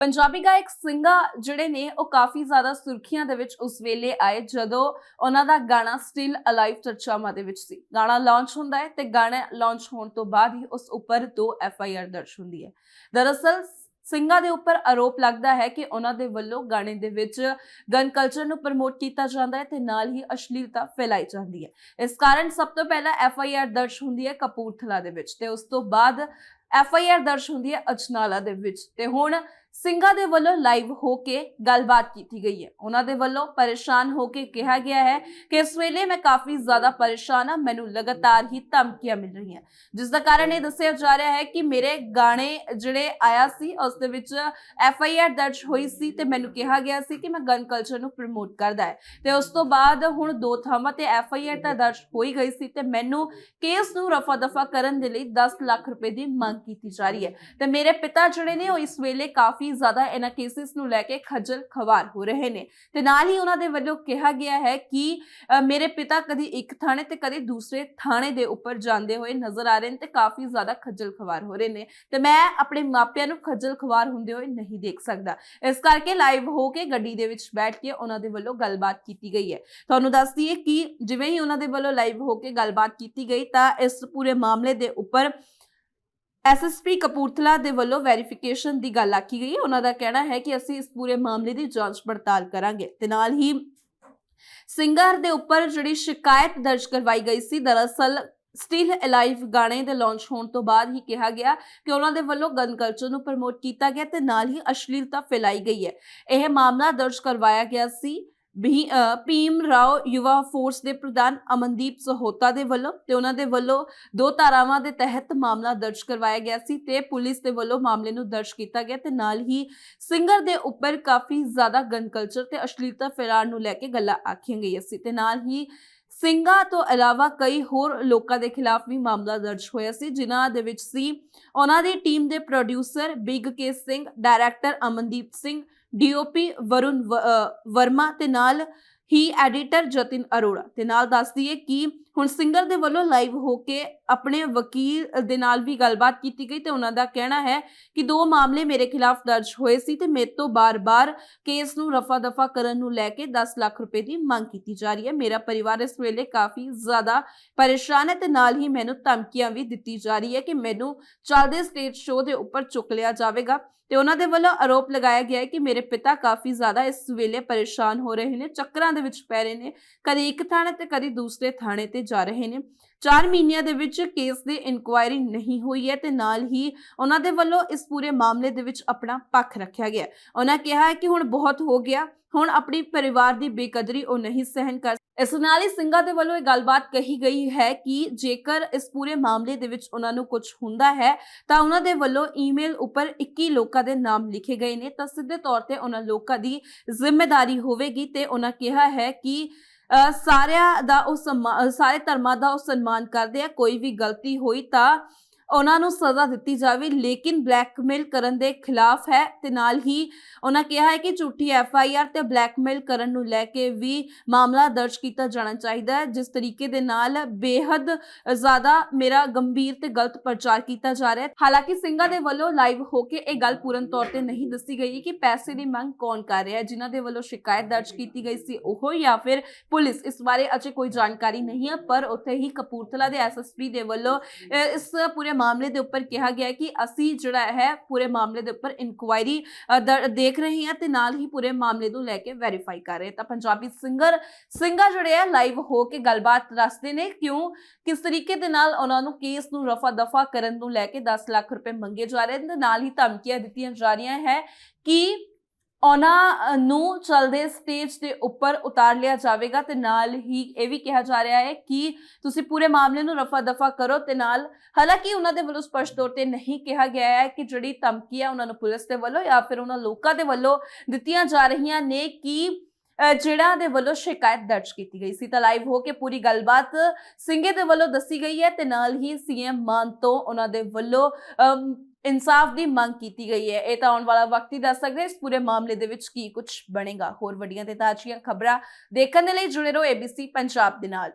ਪੰਜਾਬੀ ਗਾਇਕ ਸਿੰਘਾ ਜਿਹੜੇ ਨੇ, ਉਹ ਕਾਫੀ ਜ਼ਿਆਦਾ ਸੁਰਖੀਆਂ ਦੇ ਵਿੱਚ ਉਸ ਵੇਲੇ ਆਏ ਜਦੋਂ ਉਹਨਾਂ ਦਾ ਗਾਣਾ ਸਟਿਲ ਅਲਾਈਵ ਚਰਚਾਵਾਂ ਦੇ ਵਿੱਚ ਸੀ। ਗਾਣਾ ਲਾਂਚ ਹੁੰਦਾ ਹੈ ਤੇ ਗਾਣਾ ਲਾਂਚ ਹੋਣ ਤੋਂ ਬਾਅਦ ਹੀ ਉਸ ਉੱਪਰ ਦੋ ਐਫ ਆਈ ਆਰ ਦਰਜ ਹੁੰਦੀ ਹੈ। ਦਰਅਸਲ ਸਿੰਘਾਂ ਦੇ ਉੱਪਰ ਆਰੋਪ ਲੱਗਦਾ ਹੈ ਕਿ ਉਹਨਾਂ ਦੇ ਵੱਲੋਂ ਗਾਣੇ ਦੇ ਵਿੱਚ ਗਨ ਕਲਚਰ ਨੂੰ ਪ੍ਰਮੋਟ ਕੀਤਾ ਜਾਂਦਾ ਹੈ ਤੇ ਨਾਲ ਹੀ ਅਸ਼ਲੀਲਤਾ ਫੈਲਾਈ ਜਾਂਦੀ ਹੈ। ਇਸ ਕਾਰਨ ਸਭ ਤੋਂ ਪਹਿਲਾਂ ਐਫ ਆਈ ਆਰ ਦਰਜ ਹੁੰਦੀ ਹੈ ਕਪੂਰਥਲਾ ਦੇ ਵਿੱਚ ਤੇ ਉਸ ਤੋਂ ਬਾਅਦ ਐਫ ਆਈ ਆਰ ਦਰਜ ਹੁੰਦੀ ਹੈ ਅਜਨਾਲਾ ਦੇ ਵਿੱਚ ਤੇ ਹੁਣ ਸਿੰਘਾਂ ਦੇ ਵੱਲੋਂ ਲਾਈਵ ਹੋ ਕੇ ਗੱਲਬਾਤ ਕੀਤੀ ਗਈ ਹੈ। ਉਹਨਾਂ ਦੇ ਵੱਲੋਂ ਪਰੇਸ਼ਾਨ ਹੋ ਕੇ ਕਿਹਾ ਗਿਆ ਹੈ ਕਿ ਇਸ ਵੇਲੇ ਮੈਂ ਕਾਫੀ ਜ਼ਿਆਦਾ ਪਰੇਸ਼ਾਨ ਹਾਂ, ਮੈਨੂੰ ਲਗਾਤਾਰ ਹੀ ਧਮਕੀਆਂ ਮਿਲ ਰਹੀਆਂ ਜਿਸ ਦਾ ਕਾਰਨ ਇਹ ਦੱਸਿਆ ਜਾ ਰਿਹਾ ਹੈ ਕਿ ਮੇਰੇ ਗਾਣੇ ਜਿਹੜੇ ਆਇਆ ਸੀ, ਉਸ ਦੇ ਵਿੱਚ ਐਫ ਆਈ ਆਰ ਦਰਜ ਹੋਈ ਸੀ ਤੇ ਮੈਨੂੰ ਕਿਹਾ ਗਿਆ ਸੀ ਕਿ ਮੈਂ ਗਨ ਕਲਚਰ ਨੂੰ ਪ੍ਰਮੋਟ ਕਰਦਾ ਹੈ। ਤੇ ਉਸ ਤੋਂ ਬਾਅਦ ਹੁਣ ਦੋ ਥਾਵਾਂ ਤੇ ਐਫ ਆਈ ਆਰ ਤਾਂ ਦਰਜ ਹੋਈ ਗਈ ਸੀ ਤੇ ਮੈਨੂੰ ਕੇਸ ਨੂੰ ਰਫਾ ਦਫਾ ਕਰਨ ਦੇ ਲਈ 10 ਲੱਖ ਰੁਪਏ ਦੀ ਮੰਗ ਕੀਤੀ ਜਾ ਰਹੀ ਹੈ। ਤੇ ਮੇਰੇ ਪਿਤਾ ਜਿਹੜੇ ਨੇ ਉਹ ਇਸ ਵੇਲੇ ਕਾਫੀ ਜ਼ਿਆਦਾ ਇਹਨਾਂ ਕੇਸਿਸ ਨੂੰ ਲੈ ਕੇ ਖੱਜਲ ਖਵਾਰ ਹੋ ਰਹੇ ਨੇ। ਤੇ ਨਾਲ ਹੀ ਉਹਨਾਂ ਦੇ ਵੱਲੋਂ ਕਿਹਾ ਗਿਆ ਹੈ ਕਿ ਮੇਰੇ ਪਿਤਾ ਕਦੀ ਇੱਕ ਥਾਣੇ ਤੇ ਕਦੀ ਦੂਸਰੇ ਥਾਣੇ ਦੇ ਉੱਪਰ ਜਾਂਦੇ ਹੋਏ ਨਜ਼ਰ ਆ ਰਹੇ ਨੇ ਤੇ ਕਾਫੀ ਜ਼ਿਆਦਾ ਖੱਜਲ ਖਵਾਰ ਹੋ ਰਹੇ ਨੇ। ਤੇ ਮੈਂ ਆਪਣੇ ਮਾਪਿਆਂ ਨੂੰ ਖੱਜਲ ਖਵਾਰ ਹੁੰਦੇ ਹੋਏ ਨਹੀਂ ਦੇਖ ਸਕਦਾ। ਇਸ ਕਰਕੇ ਲਾਈਵ ਹੋ ਕੇ ਗੱਡੀ ਦੇ ਵਿੱਚ ਬੈਠ ਕੇ ਉਹਨਾਂ ਦੇ ਵੱਲੋਂ ਗੱਲਬਾਤ ਕੀਤੀ ਗਈ ਹੈ। ਤੁਹਾਨੂੰ ਦੱਸ ਦਈਏ ਕਿ ਜਿਵੇਂ ਹੀ ਉਹਨਾਂ ਦੇ ਵੱਲੋਂ ਲਾਈਵ ਹੋ ਕੇ ਗੱਲਬਾਤ ਕੀਤੀ ਗਈ ਤਾਂ ਇਸ ਪੂਰੇ ਮਾਮਲੇ ਦੇ ਉੱਪਰ ਐਸਐਸਪੀ ਕਪੂਰਥਲਾ ਦੇ ਵੱਲੋਂ ਵੈਰੀਫਿਕੇਸ਼ਨ ਦੀ ਗੱਲ ਆਖੀ ਗਈ ਹੈ। ਉਹਨਾਂ ਦਾ ਕਹਿਣਾ ਹੈ ਕਿ ਅਸੀਂ ਇਸ ਪੂਰੇ ਮਾਮਲੇ ਦੀ ਜਾਂਚ ਪੜਤਾਲ ਕਰਾਂਗੇ। ਤੇ ਨਾਲ ਹੀ ਸਿੰਗਰ ਦੇ ਉੱਪਰ ਜਿਹੜੀ ਸ਼ਿਕਾਇਤ ਦਰਜ ਕਰਵਾਈ ਗਈ ਸੀ, ਦਰਅਸਲ ਸਟਿਲ ਅਲਾਈਵ ਗਾਣੇ ਦੇ ਲਾਂਚ ਹੋਣ ਤੋਂ ਬਾਅਦ ਹੀ ਕਿਹਾ ਗਿਆ ਕਿ ਉਹਨਾਂ ਦੇ ਵੱਲੋਂ ਗਨ ਕਲਚਰ ਨੂੰ ਪ੍ਰਮੋਟ ਕੀਤਾ ਗਿਆ ਤੇ ਨਾਲ ਹੀ ਅਸ਼ਲੀਲਤਾ ਫੈਲਾਈ ਗਈ ਹੈ। ਇਹ ਮਾਮਲਾ ਦਰਜ ਕਰਵਾਇਆ ਗਿਆ ਸੀ। ਭੀਮ ਰਾਓ ਯੁਵਾ ਫੋਰਸ ਦੇ ਪ੍ਰਧਾਨ ਅਮਨਦੀਪ ਸਹੋਤਾ ਦੇ ਵੱਲੋਂ ਤੇ ਉਹਨਾਂ ਦੇ ਵੱਲੋਂ ਦੋ ਧਾਰਾਵਾਂ ਦੇ ਤਹਿਤ ਮਾਮਲਾ ਦਰਜ ਕਰਵਾਇਆ ਗਿਆ ਸੀ ਤੇ ਪੁਲਿਸ ਦੇ ਵੱਲੋਂ ਮਾਮਲੇ ਨੂੰ ਦਰਜ ਕੀਤਾ ਗਿਆ ਤੇ ਨਾਲ ਹੀ ਸਿੰਗਰ ਦੇ ਉੱਪਰ ਕਾਫੀ ਜ਼ਿਆਦਾ ਗਨ ਕਲਚਰ ਤੇ ਅਸ਼ਲੀਲਤਾ ਫੈਲਾਉਣ ਨੂੰ ਲੈ ਕੇ ਗੱਲਾਂ ਆਖੀਆਂ ਗਈਆਂ ਸੀ ਤੇ ਨਾਲ ਹੀ ਸਿੰਘਾਂ ਤੋਂ ਇਲਾਵਾ ਕਈ ਹੋਰ ਲੋਕਾਂ ਦੇ ਖਿਲਾਫ ਵੀ ਮਾਮਲਾ ਦਰਜ ਹੋਇਆ ਸੀ, ਜਿਨ੍ਹਾਂ ਦੇ ਵਿੱਚ ਸੀ ਉਹਨਾਂ ਦੀ ਟੀਮ ਦੇ producer big K Singh director Amandeep Singh DOP Varun ਵ- ਵਰਮਾ ਤੇ ਨਾਲ ਹੀ ਐਡੀਟਰ ਜਤਿਨ ਅਰੋੜਾ। ਤੇ ਨਾਲ ਦੱਸ ਦਈਏ ਕਿ ਹੁਣ ਸਿੰਗਰ ਦੇ ਵੱਲੋਂ ਲਾਈਵ ਹੋ ਕੇ ਆਪਣੇ ਵਕੀਲ ਦੇ ਨਾਲ ਵੀ ਗੱਲਬਾਤ ਕੀਤੀ ਗਈ ਤੇ ਉਹਨਾਂ ਦਾ ਕਹਿਣਾ ਹੈ ਕਿ ਦੋ ਮਾਮਲੇ ਮੇਰੇ ਖਿਲਾਫ ਦਰਜ ਹੋਏ ਸੀ ਤੇ ਮੇਰੇ ਤੋਂ ਬਾਰ-ਬਾਰ ਕੇਸ ਨੂੰ ਰਫਾ ਦਫਾ ਕਰਨ ਨੂੰ ਲੈ ਕੇ 10 ਲੱਖ ਰੁਪਏ ਦੀ ਮੰਗ ਕੀਤੀ ਜਾ ਰਹੀ ਹੈ। ਮੇਰਾ ਪਰਿਵਾਰ ਇਸ ਵੇਲੇ ਕਾਫੀ ਜ਼ਿਆਦਾ ਪਰੇਸ਼ਾਨ ਹੈ ਤੇ ਨਾਲ ਹੀ ਮੈਨੂੰ ਧਮਕੀਆਂ ਵੀ ਦਿੱਤੀ ਜਾ ਰਹੀ ਹੈ ਕਿ ਮੈਨੂੰ ਚੱਲਦੇ ਸਟੇਜ ਸ਼ੋਅ ਦੇ ਉੱਪਰ ਚੁੱਕ ਲਿਆ ਜਾਵੇਗਾ ਤੇ ਉਹਨਾਂ ਦੇ ਵੱਲੋਂ ਆਰੋਪ ਲਗਾਇਆ ਗਿਆ ਹੈ ਕਿ ਮੇਰੇ ਪਿਤਾ ਕਾਫੀ ਜ਼ਿਆਦਾ ਇਸ ਵੇਲੇ ਪਰੇਸ਼ਾਨ ਹੋ ਰਹੇ ਨੇ, ਚੱਕਰਾਂ ਦੇ ਵਿੱਚ ਪੈ ਰਹੇ ਨੇ। ਕਦੇ ਇੱਕ ਥਾਣੇ ਤੇ ਕਦੇ ਦੂਸਰੇ ਥਾਣੇ ਤੇ ਜਾ ਰਹੇ ਨੇ। 4 ਮਹੀਨਿਆਂ ਦੇ ਵਿੱਚ ਕੇਸ ਦੀ ਇਨਕੁਆਇਰੀ ਨਹੀਂ ਹੋਈ ਹੈ ਤੇ ਨਾਲ ਹੀ ਉਹਨਾਂ ਦੇ ਵੱਲੋਂ ਇਸ ਪੂਰੇ ਮਾਮਲੇ ਦੇ ਵਿੱਚ ਆਪਣਾ ਪੱਖ ਰੱਖਿਆ ਗਿਆ। ਉਹਨਾਂ ਕਿਹਾ ਕਿ ਹੁਣ ਬਹੁਤ ਹੋ ਗਿਆ, ਹੁਣ ਆਪਣੀ ਪਰਿਵਾਰ ਦੀ ਬੇਕਦਰੀ ਉਹ ਨਹੀਂ ਸਹਿਨ ਕਰ ਇਸ ਨਾਲ ਹੀ ਸਿੰਘਾਂ ਦੇ ਵੱਲੋਂ ਇਹ ਗੱਲਬਾਤ ਕਹੀ ਗਈ ਹੈ ਕਿ ਜੇਕਰ ਇਸ ਪੂਰੇ ਮਾਮਲੇ ਦੇ ਵਿੱਚ ਉਹਨਾਂ ਨੂੰ ਕੁਝ ਹੁੰਦਾ ਹੈ, ਤਾਂ ਉਹਨਾਂ ਦੇ ਵੱਲੋਂ ਈਮੇਲ ਉੱਪਰ 21 ਲੋਕਾਂ ਦੇ ਨਾਮ ਲਿਖੇ ਗਏ ਨੇ। ਤਾਂ ਸਿੱਧੇ ਤੌਰ ਤੇ ਉਹਨਾਂ ਲੋਕਾਂ ਦੀ ਜ਼ਿੰਮੇਵਾਰੀ ਹੋਵੇਗੀ ਤੇ ਉਹਨਾਂ ਕਿਹਾ ਹੈ ਕਿ ਸਾਰਿਆਂ ਦਾ ਉਹ ਸਾਰੇ ਧਰਮਾਂ ਦਾ ਉਹ ਸਨਮਾਨ ਕਰਦੇ ਆ। ਕੋਈ ਵੀ ਗਲਤੀ ਹੋਈ ਤਾਂ ਉਹਨਾਂ ਨੂੰ ਸਜ਼ਾ ਦਿੱਤੀ ਜਾਵੇ, ਲੇਕਿਨ ਬਲੈਕਮੇਲ ਕਰਨ ਦੇ ਖਿਲਾਫ ਹੈ ਤੇ ਨਾਲ ਹੀ ਉਹਨਾਂ ਕਿਹਾ ਹੈ ਕਿ ਝੂਠੀ ਐਫ ਆਈ ਆਰ ਤੇ ਬਲੈਕਮੇਲ ਕਰਨ ਨੂੰ ਲੈ ਕੇ ਵੀ ਮਾਮਲਾ ਦਰਜ ਕੀਤਾ ਜਾਣਾ ਚਾਹੀਦਾ ਹੈ, ਜਿਸ ਤਰੀਕੇ ਦੇ ਨਾਲ ਬੇਹੱਦ ਜ਼ਿਆਦਾ ਮੇਰਾ ਗੰਭੀਰ ਤੇ ਗਲਤ ਪ੍ਰਚਾਰ ਕੀਤਾ ਜਾ ਰਿਹਾ ਹੈ। ਹਾਲਾਂਕਿ ਸਿੰਘਾਂ ਦੇ ਵੱਲੋਂ ਲਾਈਵ ਹੋ ਕੇ ਇਹ ਗੱਲ ਪੂਰਨ ਤੌਰ ਤੇ ਨਹੀਂ ਦੱਸੀ ਗਈ ਕਿ ਪੈਸੇ ਦੀ ਮੰਗ ਕੌਣ ਕਰ ਰਿਹਾ ਹੈ, ਜਿਨ੍ਹਾਂ ਦੇ ਵੱਲੋਂ ਸ਼ਿਕਾਇਤ ਦਰਜ ਕੀਤੀ ਗਈ ਸੀ ਉਹ ਜਾਂ ਫਿਰ ਪੁਲਿਸ, ਇਸ ਬਾਰੇ ਅਜੇ ਕੋਈ ਜਾਣਕਾਰੀ ਨਹੀਂ ਹੈ, ਪਰ ਉੱਥੇ ਹੀ ਕਪੂਰਥਲਾ ਦੇ ਐਸਐਸਪੀ ਦੇ ਵੱਲੋਂ ਇਸ ਪੂਰੇ ਮਾਮਲੇ ਦੇ ਉੱਪਰ ਕਿਹਾ ਗਿਆ ਕਿ ਅਸੀਂ ਜਿਹੜਾ ਹੈ ਪੂਰੇ ਮਾਮਲੇ ਦੇ ਉੱਪਰ ਇਨਕੁਆਇਰੀ ਦੇਖ ਰਹੇ ਹਾਂ ਤੇ ਨਾਲ ਹੀ ਪੂਰੇ ਮਾਮਲੇ ਨੂੰ ਲੈ ਕੇ ਵੈਰੀਫਾਈ ਕਰ ਰਹੇ ਤਾਂ ਪੰਜਾਬੀ ਸਿੰਗਰ ਸਿੰਘਾ ਜਿਹੜੇ ਆ ਲਾਈਵ ਹੋ ਕੇ ਗੱਲਬਾਤ ਦੱਸਦੇ ਨੇ ਕਿਉਂ, ਕਿਸ ਤਰੀਕੇ ਦੇ ਨਾਲ ਉਹਨਾਂ ਨੂੰ ਕੇਸ ਨੂੰ ਰਫਾ ਦਫਾ ਕਰਨ ਨੂੰ ਲੈ ਕੇ 10 ਲੱਖ ਰੁਪਏ ਮੰਗੇ ਜਾ ਰਹੇ ਨੇ ਨਾਲ ਹੀ ਧਮਕੀਆਂ ਦਿੱਤੀਆਂ ਜਾ ਰਹੀਆਂ ਹੈ ਕਿ ਉਹਨਾਂ ਨੂੰ ਚਲਦੇ ਸਟੇਜ ਦੇ ਉੱਪਰ ਉਤਾਰ ਲਿਆ ਜਾਵੇਗਾ ਤੇ ਨਾਲ ਹੀ ਇਹ ਵੀ ਕਿਹਾ ਜਾ ਰਿਹਾ ਹੈ ਕਿ ਤੁਸੀਂ ਪੂਰੇ ਮਾਮਲੇ ਨੂੰ ਰਫਾ ਦਫਾ ਕਰੋ ਤੇ ਨਾਲ ਹਾਲਾਂਕਿ ਉਹਨਾਂ ਦੇ ਵੱਲੋਂ ਸਪਸ਼ਟ ਤੌਰ ਤੇ ਨਹੀਂ ਕਿਹਾ ਗਿਆ ਹੈ ਕਿ ਜਿਹੜੀ ਧਮਕੀ ਹੈ ਉਹਨਾਂ ਨੂੰ ਪੁਲਿਸ ਦੇ ਵੱਲੋਂ ਜਾਂ ਫਿਰ ਉਹਨਾਂ ਲੋਕਾਂ ਦੇ ਵੱਲੋਂ ਦਿੱਤੀਆਂ ਜਾ ਰਹੀਆਂ ਨੇ ਕਿ ਅ, ਜਿਹੜਾ ਦੇ ਵੱਲੋਂ ਸ਼ਿਕਾਇਤ ਦਰਜ ਕੀਤੀ ਗਈ ਸੀ। ਤਾਂ ਲਾਈਵ ਹੋ ਕੇ ਪੂਰੀ ਗੱਲਬਾਤ ਸਿੰਘੇ ਦੇ ਵੱਲੋਂ ਦੱਸੀ ਗਈ ਹੈ ਤੇ ਨਾਲ ਹੀ ਸੀਐਮ ਮਾਨ ਤੋਂ ਉਹਨਾਂ ਦੇ ਵੱਲੋਂ ਇਨਸਾਫ ਦੀ ਮੰਗ ਕੀਤੀ ਗਈ ਹੈ। ਇਹ ਤਾਂ ਆਉਣ ਵਾਲਾ ਵਕਤ ਹੀ ਦੱਸ ਸਕਦਾ ਇਸ ਪੂਰੇ ਮਾਮਲੇ ਦੇ ਵਿੱਚ ਕੀ ਕੁਝ ਬਣੇਗਾ? ਹੋਰ ਵੱਡੀਆਂ ਤੇ ਤਾਜ਼ੀਆਂ ਖਬਰਾਂ ਦੇਖਣ ਦੇ ਲਈ ਜੁੜੇ ਰਹੋ ABC ਪੰਜਾਬ ਦੇ ਨਾਲ।